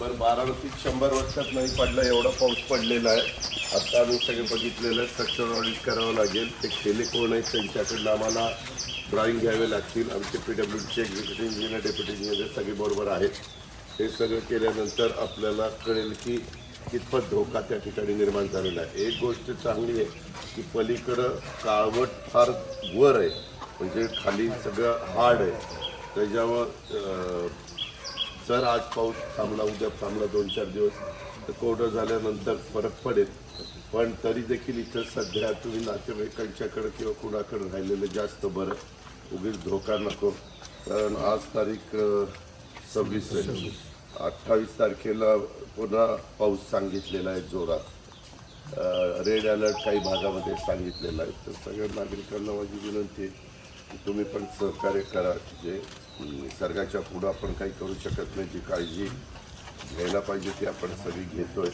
पण बारामतीत शंभर वर्षात नाही पडला एवढा पाऊस पडलेला आहे. आता आम्ही सगळे बघितलेलं आहे स्ट्रक्चर ऑडिट करावं लागेल. ते केले कोण आहेत त्यांच्याकडनं आम्हाला ड्रॉईंग घ्यावे लागतील. आमचे पी डब्ल्यू डीचे एक्झिक्युटिव्ह इंजिनियर डेप्युटी इंजिनियर सगळे बरोबर आहेत. हे सगळं केल्यानंतर आपल्याला कळेल की कितपत धोका त्या ठिकाणी निर्माण झालेला आहे. एक गोष्ट चांगली आहे की पलीकडं काळवट फार वर आहे. म्हणजे खाली सगळं हार्ड आहे. त्याच्यावर जर आज पाऊस थांबला उद्या थांबला दोन चार दिवस तर कोरडं झाल्यानंतर फरक पडेल. पण तरी देखील इथं सध्या तुम्ही नातेवाईकांच्याकडं किंवा कुणाकडे राहिलेलं जास्त बरं उगीच धोका नको. कारण आज तारीख सव्वीस अठ्ठावीस तारखेला पुन्हा पाऊस सांगितलेला आहे जोरात. रेड अलर्ट काही भागामध्ये सांगितलेला आहे. तर सगळ्या नागरिकांना माझी विनंती आहे की तुम्ही पण सहकार्य करा. जे निसर्गाच्या पुढं आपण काही करू शकत नाही. जी काळजी घ्यायला पाहिजे ती आपण सगळी घेतोय.